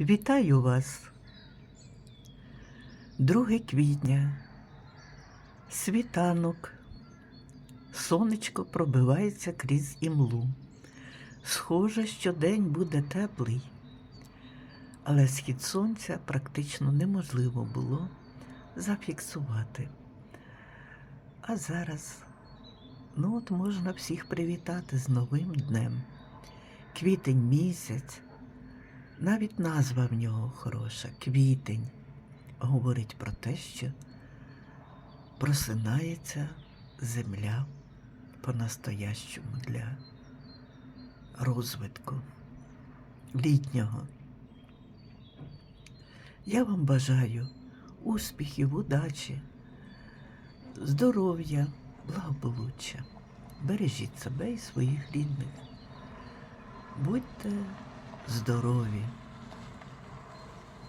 Вітаю вас. 2 квітня. Світанок. Сонечко пробивається крізь імлу. Схоже, що день буде теплий, але схід сонця практично неможливо було зафіксувати. А зараз, ну от можна всіх привітати з новим днем. Квітень місяць. Навіть назва в нього хороша квітень говорить про те, що просинається земля по-настоящому для розвитку літнього. Я вам бажаю успіхів, удачі, здоров'я, благополуччя. Бережіть себе і своїх рідних. Будьте здорові!